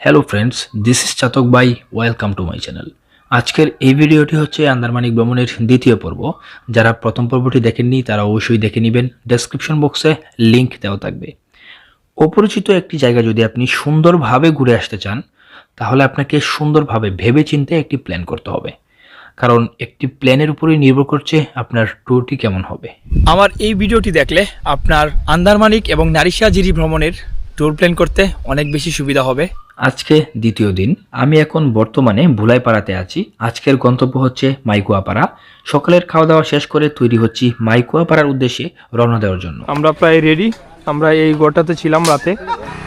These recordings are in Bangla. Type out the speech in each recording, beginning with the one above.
Hello friends this is Chatak by welcome to my channel আজকের এই ভিডিওটি হচ্ছে আন্দারমানিক ভ্রমণের দ্বিতীয় পর্ব। যারা প্রথম পর্বটি দেখেননি, তারা অবশ্যই দেখে নেবেন। ডেসক্রিপশন বক্সে লিংক দেওয়া থাকবে। অপরিচিত একটি জায়গা যদি আপনি সুন্দরভাবে ঘুরে আসতে চান, তাহলে আপনাকে সুন্দরভাবে ভেবে চিন্তে একটি প্ল্যান করতে হবে। কারণ একটি প্ল্যানের উপরেই নির্ভর করছে আপনার ট্যুরটি কেমন হবে। আমার এই ভিডিওটি দেখলে আপনার আন্দারমানিক এবং নারিশাজিরি ভ্রমণের ট্যুর প্ল্যান করতে অনেক বেশি সুবিধা হবে। আজকে দ্বিতীয় দিন। আমি এখন বর্তমানে ভুলাইপাড়াতে আছি। আজকের গন্তব্য হচ্ছে মাইকুয়াপাড়া। সকালের খাওয়া দাওয়া শেষ করে তৈরি হচ্ছি মাইকুয়াপাড়ার উদ্দেশ্যে রওনা দেওয়ার জন্য। আমরা প্রায় রেডি আমরা এই গোটাতে ছিলাম রাতে।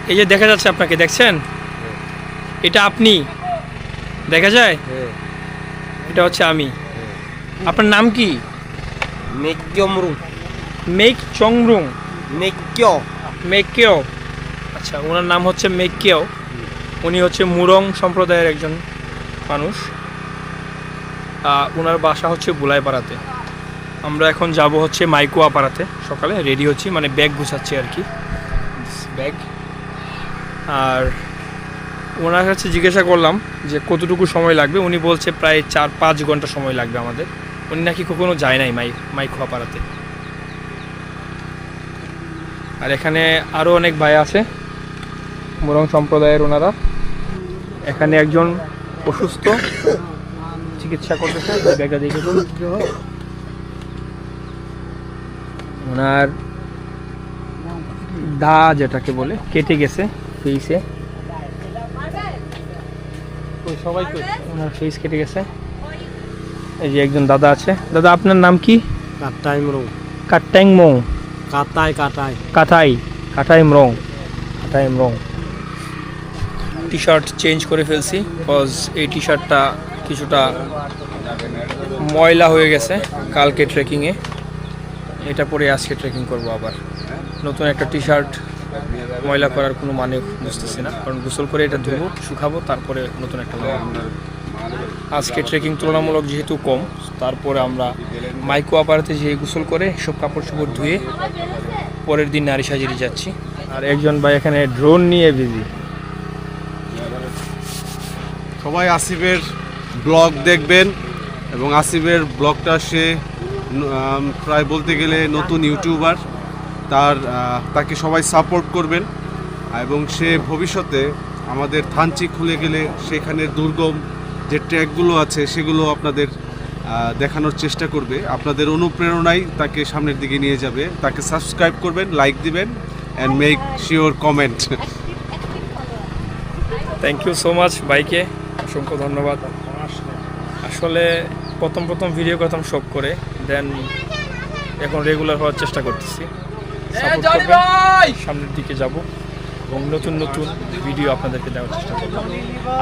এই যে দেখা যাচ্ছে আপনাকে দেখছেন? এটা আপনি? দেখা যায়? এটা হচ্ছে আমি। আপনার নাম কি? মেক্যমরু মেক চংরুং মেক্য মেকেও আচ্ছা ওনার নাম হচ্ছে মেকেও উনি হচ্ছে মুরং সম্প্রদায়ের একজন মানুষ। ওনার বাসা হচ্ছে বুলাইপাড়াতে। আমরা এখন যাব হচ্ছে মাইকুয়াপাড়াতে। সকালে রেডি হচ্ছি মানে ব্যাগ গুছাচ্ছি আর কি। ব্যাগ আর ওনার কাছে জিজ্ঞাসা করলাম যে কতটুকু সময় লাগবে? উনি বলছে প্রায় চার পাঁচ ঘণ্টা সময় লাগবে আমাদের। উনি নাকি কখনো যায় নাই মাই, মাইকুয়াপাড়াতে। আর এখানে আরও অনেক ভাই আছে। মোরং সম্প্রদায়ের ওনারা। এখানে একজন অসুস্থ চিকিৎসা করতেছে ব্যাগটা দেখে ওনার দা যেটাকে বলে কেটে গেছে ফেসে সবাই ওনার ফেস কেটে গেছে। এই যে একজন দাদা আছে। দাদা আপনার নাম কি? কাটাই মরু। কাট্যাং মৌ কাটাই কাটাই। কাঁথাই কাঁথাই রং কাঁথাই রং টি শার্ট চেঞ্জ করে ফেলছি বিকজ এই টি শার্টটা কিছুটা ময়লা হয়ে গেছে কালকে ট্রেকিংয়ে এটা পরে আজকে ট্রেকিং করব আবার। নতুন একটা টি শার্ট ময়লা করার কোনো মানে বুঝতেছি না, কারণ গোসল করে এটা ধুবো, শুকাবো, তারপরে নতুন একটা আজকে ট্রেকিং তুলনামূলক যেহেতু কম, তারপরে আমরা মাইকো আপারাতে যেয়ে গোসল করে সব কাপড় চোপড় ধুয়ে পরের দিন নারী সাজিয়ে যাচ্ছি। আর একজন ভাই এখানে ড্রোন নিয়ে বিজি সবাই আসিফের ব্লগ দেখবেন এবং আসিফের ব্লগটা সে প্রায় বলতে গেলে নতুন ইউটিউবার। তার তাকে সবাই সাপোর্ট করবেন এবং সে ভবিষ্যতে আমাদের থানচি খুলে গেলে সেখানে দুর্গম যে ট্র্যাকগুলো আছে সেগুলো আপনাদের দেখানোর চেষ্টা করবে। আপনাদের অনুপ্রেরণাই তাকে সামনের দিকে নিয়ে যাবে। তাকে সাবস্ক্রাইব করবেন লাইক দিবেন and make sure comment thank you so much ভাইকে। অসংখ্য ধন্যবাদ। আসলে প্রথম প্রথম ভিডিও করতাম শখ করে দেন এখন রেগুলার হওয়ার চেষ্টা করতেছি। সামনের দিকে যাব এবং নতুন নতুন ভিডিও আপনাদেরকে দেওয়ার চেষ্টা করব।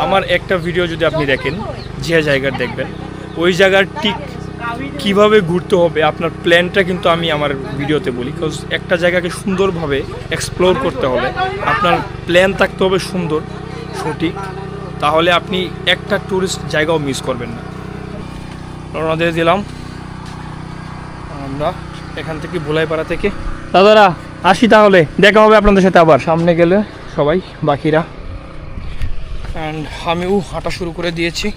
আমার একটা ভিডিও যদি আপনি দেখেন যে জায়গার দেখবেন ওই জায়গার ঠিক কীভাবে ঘুরতে হবে আপনার প্ল্যানটা কিন্তু আমি আমার ভিডিওতে বলি। বিকজ একটা জায়গাকে সুন্দরভাবে এক্সপ্লোর করতে হবে। আপনার প্ল্যান থাকতে হবে সুন্দর সঠিক। তাহলে আপনি একটা ট্যুরিস্ট জায়গাও মিস করবেন না। রওনা দিয়ে দিলাম। আমরা এখান থেকে ভোলাইপাড়া থেকে। দাদারা আসি তাহলে। দেখা হবে আপনাদের সাথে আবার। সামনে গেলে সবাই বাকিরা। অ্যান্ড আমিও হাঁটা শুরু করে দিয়েছি।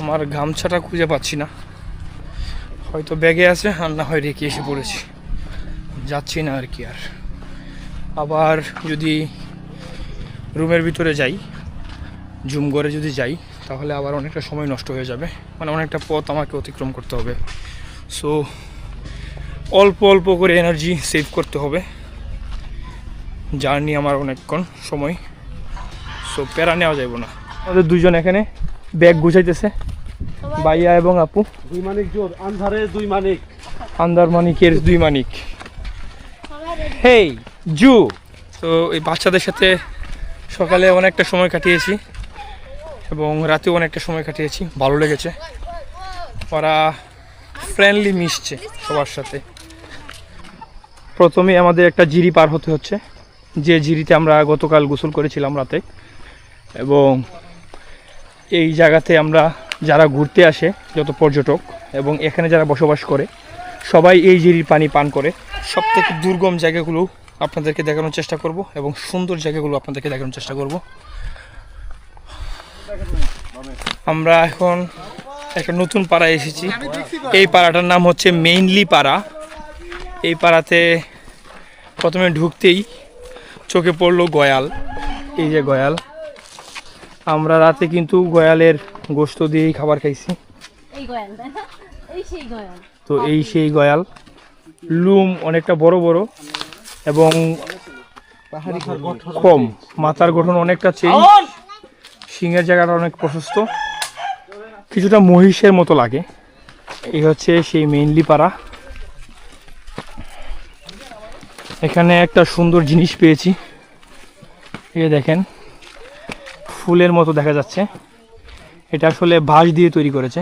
আমার গামছাটা খুঁজে পাচ্ছি না। হয়তো ব্যাগে আছে আর না হয় রেখে এসে পড়েছি। যাচ্ছি না আর কি আর। আবার যদি রুমের ভিতরে যাই জুম করে যদি যাই তাহলে আবার অনেকটা সময় নষ্ট হয়ে যাবে। মানে অনেকটা পথ আমাকে অতিক্রম করতে হবে। সো অল্প অল্প করে এনার্জি সেভ করতে হবে। জার্নি আমার অনেকক্ষণ সময়। সো প্যারা নেওয়া যাবে না। আমাদের দুজন এখানে ব্যাগ গুছাইতেছে। বাইয়া এবং আপু। দুই মানিক জোর আন্ধারে দুই মানিক। আন্দার মানিকের দুই মানিক। হেই জু। তো এই বাচ্চাদের সাথে সকালে অনেকটা সময় কাটিয়েছি এবং রাতেও অনেকটা সময় কাটিয়েছি, ভালো লেগেছে। ওরা ফ্রেন্ডলি মিশছে সবার সাথে। প্রথমে আমাদের একটা জিরি পার হতে হচ্ছে, যে জিরিতে আমরা গতকাল গোসল করেছিলাম রাতে। এবং এই জায়গাতে আমরা যারা ঘুরতে আসে, যত পর্যটক, এবং এখানে যারা বসবাস করে, সবাই এই জিরির পানি পান করে। সব থেকে দুর্গম জায়গাগুলো আপনাদেরকে দেখানোর চেষ্টা করব এবং সুন্দর জায়গাগুলো আপনাদেরকে দেখানোর চেষ্টা করব। আমরা এখন একটা নতুন পাড়ায় এসেছি। এই পাড়াটার নাম হচ্ছে মেইনলি পাড়া। এই পাড়াতে প্রথমে ঢুকতেই চোখে পড়ল গয়াল। এই যে গয়াল। আমরা রাতে কিন্তু গয়ালের গোস্ত দিয়েই খাবার খাইছি। তো এই সেই গয়াল। লুম অনেকটা বড় বড়। এবং কম। মাথার গঠন অনেকটা চেঞ্জ। সিংহের জায়গাটা অনেক প্রশস্ত। কিছুটা মহিষের মতো লাগে। এই হচ্ছে সেই মেইনলি পাড়া। এখানে একটা সুন্দর জিনিস পেয়েছি। এই দেখেন ফুলের মতো দেখা যাচ্ছে। এটা আসলে বাঁশ দিয়ে তৈরি করেছে।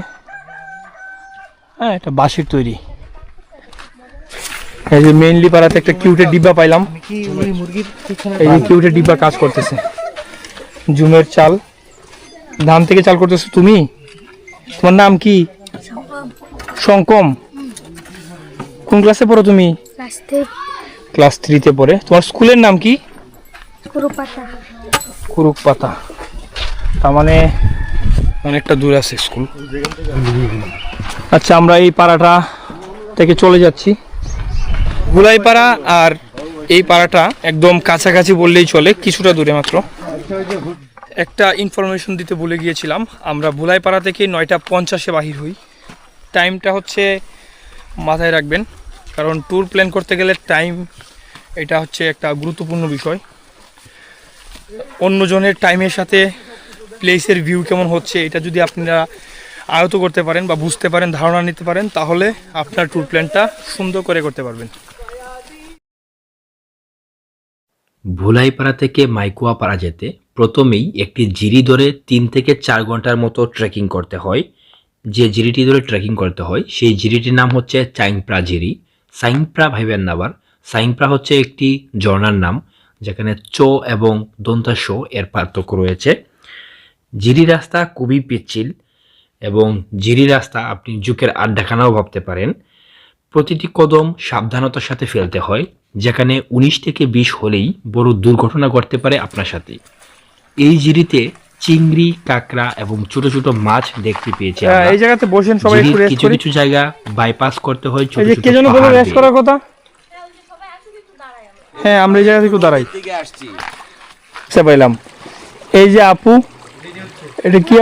হ্যাঁ এটা বাঁশের তৈরি। এই যে মেইনলি পাড়াতে একটা কিউটের ডিব্বা পাইলাম। এই যে কিউটের ডিব্বা কাজ করতেছে। জুমের চাল। ধান থেকে চাল করতেছো তুমি? তোমার নাম কি? শঙ্কম। কোন ক্লাসে পড়ো তুমি? ক্লাস থ্রিতে পড়ে। তোমার স্কুলের নাম কি? কুরুক পাতা তার মানে অনেকটা দূর আছে স্কুল। আচ্ছা আমরা এই পাড়াটা থেকে চলে যাচ্ছি। গুলাইপাড়া আর এই পাড়াটা একদম কাছাকাছি বললেই চলে, কিছুটা দূরে মাত্র। একটা ইনফরমেশন দিতে ভুলে গিয়েছিলাম, আমরা বুলাইপাড়া থেকে নয়টা পঞ্চাশে বাহির হই। টাইমটা হচ্ছে মাথায় রাখবেন, কারণ ট্যুর প্ল্যান করতে গেলে টাইম এটা হচ্ছে একটা গুরুত্বপূর্ণ বিষয়। অন্যজনের টাইমের সাথে প্লেসের ভিউ কেমন হচ্ছে, এটা যদি আপনারা আয়ত করতে পারেন বা বুঝতে পারেন, ধারণা নিতে পারেন, তাহলে আপনার ট্যুর প্ল্যানটা সুন্দর করে করতে পারবেন। ভুলাইপাড়া থেকে মাইকুয়াপাড়া যেতে প্রথমেই একটি জিরি ধরে তিন থেকে চার ঘণ্টার মতো ট্রেকিং করতে হয়। যে জিরিটি ধরে ট্রেকিং করতে হয়, সেই জিরিটির নাম হচ্ছে চাইংপ্রা জিরি। সাইংপ্রা ভাইবেন নাবার সাইংপ্রা হচ্ছে একটি ঝর্ণার নাম, যেখানে চো এবং দন্তা শো এর পার্থক্য রয়েছে। জিরি রাস্তা খুবই পিচ্ছিল এবং জিরি রাস্তা আপনি যুগের আড্ডাখানাও ভাবতে পারেন। প্রতিটি কদম সাবধানতার সাথে ফেলতে হয়। যেখানে উনিশ থেকে বিশ হলেই বড় দুর্ঘটনা ঘটতে পারে আপনার সাথে। এই জিরিতে চিংড়ি কাঁকড়া এবং ছোট ছোট মাছ দেখতে পেয়েছি হ্যাঁ, এই জায়গাতে বসেন সবাই একটু রেস্ট কিছু কিছু জায়গা বাইপাস করতে হয় ছোট ছোট কে যেন বলে রেস্ট করার কথা? হ্যাঁ আমরা এই জায়গা থেকে দাঁড়াই। আচ্ছা পাইলাম এই যে আপু এটা কি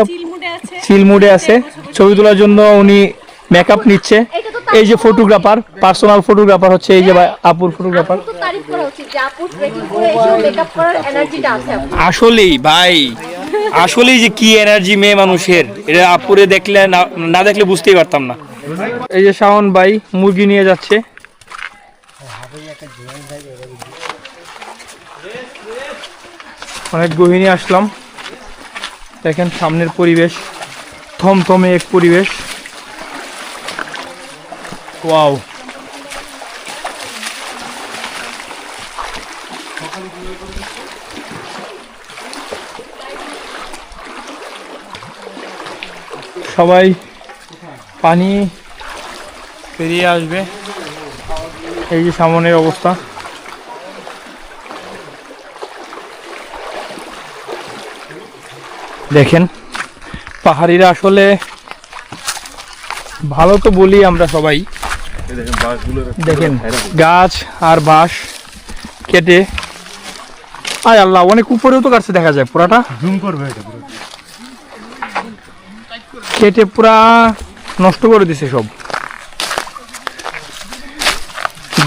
চিলমুডে আছে। ছবি তোলার জন্য উনি মেকআপ নিচ্ছে। এই যে ফটোগ্রাফার পার্সোনাল ফটোগ্রাফার হচ্ছে এই যে ভাই- আপুর ফটোগ্রাফার। আসলেই ভাই আসলেই যে কি এনার্জি মেয়ে মানুষের। এটা আপুরে দেখলে না না দেখলে বুঝতেই পারতাম না। এই যে শাওন ভাই মুরগি নিয়ে যাচ্ছে। অনেক গহিনী আসলাম। দেখেন সামনের পরিবেশ থমথমে এক পরিবেশ। ওয়াও সবাই পানি পেরিয়ে আসবে। এই যে সামনের অবস্থা। দেখেন, পাহাড়িরা আসলে ভালো তো বলি আমরা সবাই। দেখেন গাছ আর বাঁশ কেটে। আয় আল্লাহ অনেক উপরেও তো কাছে দেখা যায় পুরাটা। কেটে পুরা নষ্ট করে দিছে সব।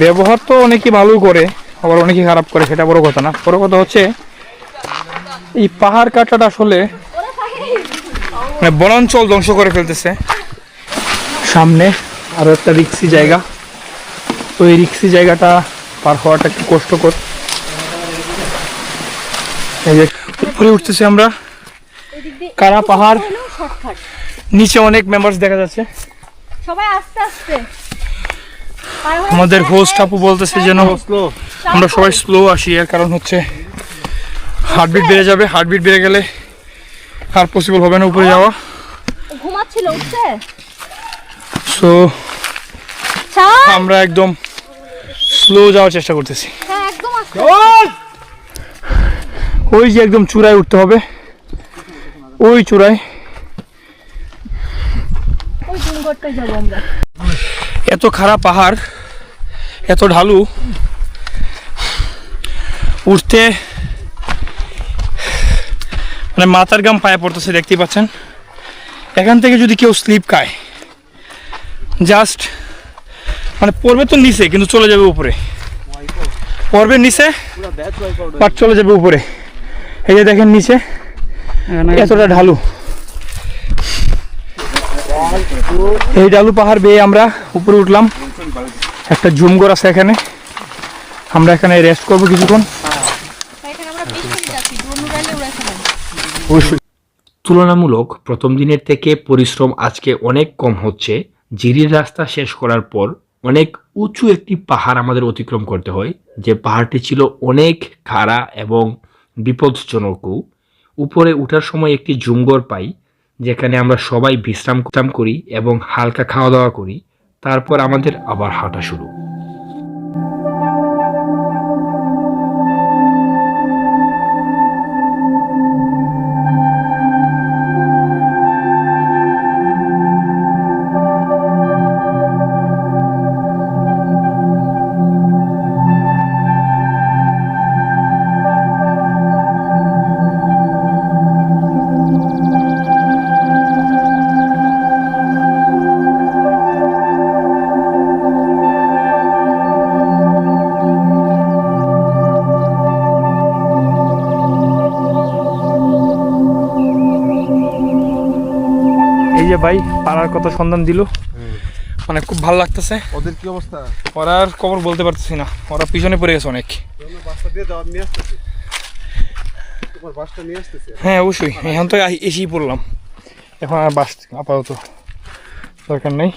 ব্যবহার তো অনেকে ভালো করে আবার অনেকে খারাপ করে সেটা বড় কথা না। বড় কথা হচ্ছে এই পাহাড় কাটাটা আসলে মানে বনাঞ্চল ধ্বংস করে ফেলতেছে। সামনে আরও একটা রিক্সি জায়গা। তো এই রিক্সি জায়গাটা পার হওয়াটা একটু কষ্টকর। এই যে উপরে উঠতেছি আমরা। কারা পাহাড়? নিচে অনেক মেম্বার্স দেখা যাচ্ছে। সবাই আস্তে আস্তে। আমাদের হোস্ট আপু বলতেছে যেন start আমরা সবাই স্লো আসি এর কারণ হচ্ছে হার্টবিট বেড়ে যাবে। হার্টবিট বেড়ে গেলে আর পসিবল হবে না উপরে যাওয়া। ঘুমাচ্ছিল উঠছে? সো আমরা একদম স্লো যাওয়ার চেষ্টা করতেছি। হ্যাঁ ওই যে একদম চূড়ায় উঠতে হবে। ওই চূড়ায়। এত খারাপ পাহাড় এত ঢালু। উঠতে মানে মাথার গাম পায়ে পড়তেছে দেখতেই পাচ্ছেন। এখান থেকে যদি কেউ স্লিপ খায় জাস্ট মানে পড়বে তো নিচে, কিন্তু চলে যাবে উপরে। পড়বে নিচে বাট চলে যাবে উপরে। এই যে দেখেন নিচে, এতটা ঢালু। এই ডালু পাহাড় বেয়ে আমরা উপরে উঠলাম। একটা ঝুমঘর আছে এখানে। আমরা এখানে রেস্ট করব কিছুক্ষণ। তুলনামূলক প্রথম দিনের থেকে পরিশ্রম আজকে অনেক কম হচ্ছে। জিরির রাস্তা শেষ করার পর অনেক উঁচু একটি পাহাড় আমাদের অতিক্রম করতে হয়, যে পাহাড়টি ছিল অনেক খাড়া এবং বিপদজনকও উপরে ওঠার সময় একটি জুঙ্গর পাই, যেখানে আমরা সবাই বিশ্রাম করি এবং হালকা খাওয়া দাওয়া করি। তারপর আমাদের আবার হাঁটা শুরু। যে ভাই পাড়ার কত সন্ধান দিল। মানে খুব ভালো লাগতেছে। ওদের কি অবস্থা? ওরা আর খবর বলতে পারতেছি না। ওরা পিছনে পড়ে গেছে অনেক। বাসটা দিয়ে দাও নিয়ে আসতেছি। তোমার বাসটা নিয়ে আসতেছি? হ্যাঁ অবশ্যই। এখন তো আই- এসেই পড়লাম। এখন আর বাস আপাতত দরকার নেই।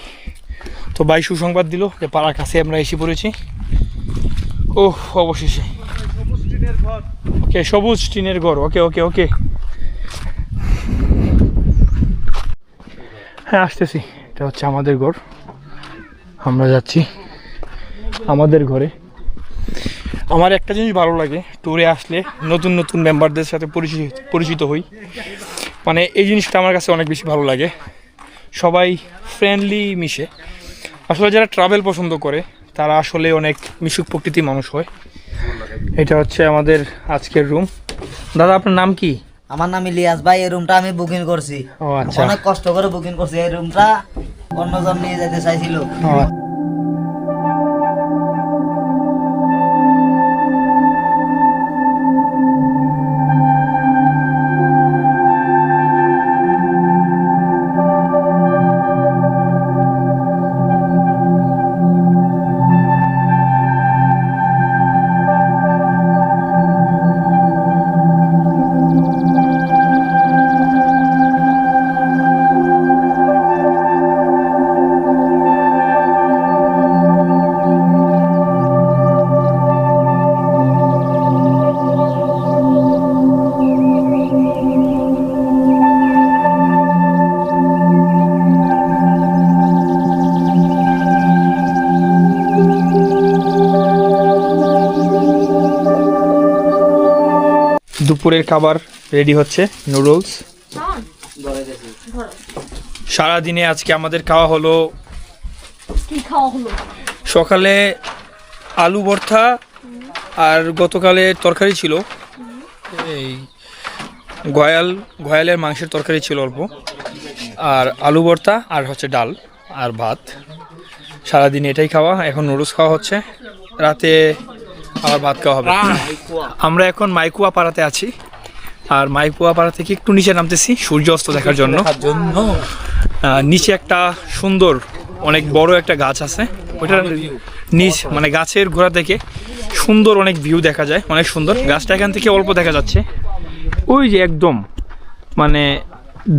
তো ভাই সুসংবাদ দিল যে পাড়ার কাছে আমরা এসে পড়েছি। ও অবশেষে। ওকে সবুজ টিনের ঘর। ওকে ওকে ওকে। হ্যাঁ আসতেছি। এটা হচ্ছে আমাদের ঘর। আমরা যাচ্ছি আমাদের ঘরে। আমার একটা জিনিস ভালো লাগে, ট্যুরে আসলে নতুন নতুন মেম্বারদের সাথে পরিচিত পরিচিত হই। মানে এই জিনিসটা আমার কাছে অনেক বেশি ভালো লাগে। সবাই ফ্রেন্ডলি মিশে। আসলে যারা ট্রাভেল পছন্দ করে, তারা আসলে অনেক মিশুক প্রকৃতির মানুষ হয়। এটা হচ্ছে আমাদের আজকের রুম দাদা, আপনার নাম কি? আমার নাম ইলিয়াস ভাই এই রুমটা আমি বুকিং করছি। আচ্ছা। অনেক কষ্ট করে বুকিং করছি। এই রুমটা অন্যজন নিয়ে যেতে চাইছিল। দুপুরের খাবার রেডি হচ্ছে নুডলস সারাদিনে আজকে আমাদের খাওয়া হলো খাওয়া হলো? সকালে আলু ভর্তা আর গতকালে তরকারি ছিল। এই গয়াল গয়ালের মাংসের তরকারি ছিল অল্প। আর আলু ভর্তা আর হচ্ছে ডাল আর ভাত। সারাদিন এটাই খাওয়া এখন নুডলস খাওয়া হচ্ছে। রাতে আবার ভাত খাওয়া হবে। আমরা এখন মাইকুয়া পাড়াতে আছি। আর মাইকুয়া পাড়া থেকে একটু নিচে নামতেছি সূর্য অস্ত দেখার জন্য। নিচে একটা সুন্দর অনেক বড় একটা গাছ আছে। ওইটার নিচ মানে গাছের গোড়া থেকে সুন্দর অনেক ভিউ দেখা যায় অনেক সুন্দর। গাছটা এখান থেকে অল্প দেখা যাচ্ছে। ওই যে একদম মানে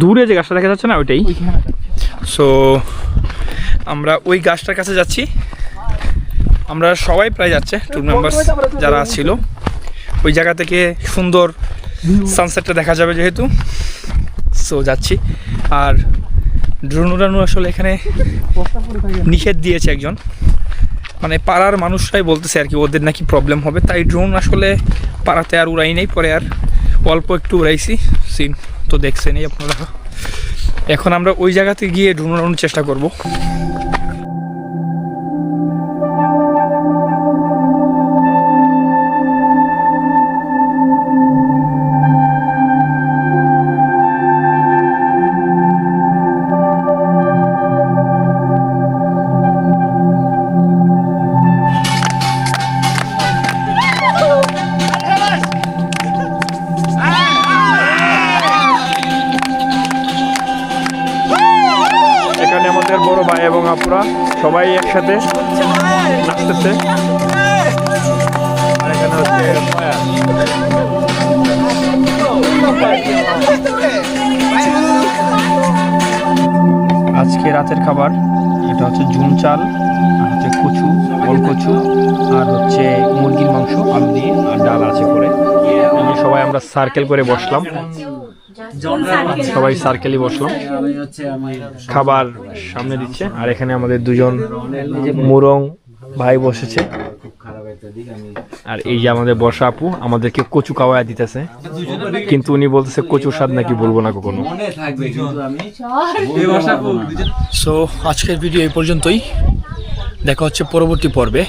দূরে যে গাছটা দেখা যাচ্ছে না ওইটাই। সো আমরা ওই গাছটার কাছে যাচ্ছি। আমরা সবাই প্রায় যাচ্ছে টুর মেম্বার্স যারা ছিল। ওই জায়গা থেকে সুন্দর সানসেটটা দেখা যাবে যেহেতু। সো যাচ্ছি। আর ড্রোন উড়ানো আসলে এখানে নিষেধ দিয়েছে একজন। মানে পাড়ার মানুষরাই বলতেছে আর কি ওদের নাকি প্রবলেম হবে। তাই ড্রোন আসলে পাড়াতে আর উড়াই নাই পরে আর অল্প একটু উড়াইছি। সিন তো দেখছেনই আপনারা। এখন আমরা ওই জায়গাতে গিয়ে ড্রোন উড়ানোর চেষ্টা করব। সবাই একসাথে নাচতেছে। আজকে রাতের খাবার, এটা হচ্ছে জুন চাল, আর হচ্ছে কচু, ওল কচু, আর হচ্ছে মুরগির মাংস, আলু দিয়ে, আর ডাল আছে করে। সবাই আমরা সার্কেল করে বসলাম। সবাই সার্কেলই বসলাম খাবার সামনে দিচ্ছে আর এখানে আমাদের দুজন মুরং ভাই বসেছে। আর এই যে আমাদের বর্ষা আপু আমাদেরকে কচু খাওয়ায় দিতেছে। কিন্তু উনি বলতেছে কচুর স্বাদ নাকি বলব না কখনো। সো আজকের ভিডিও এই পর্যন্তই। দেখা হচ্ছে পরবর্তী পর্বে।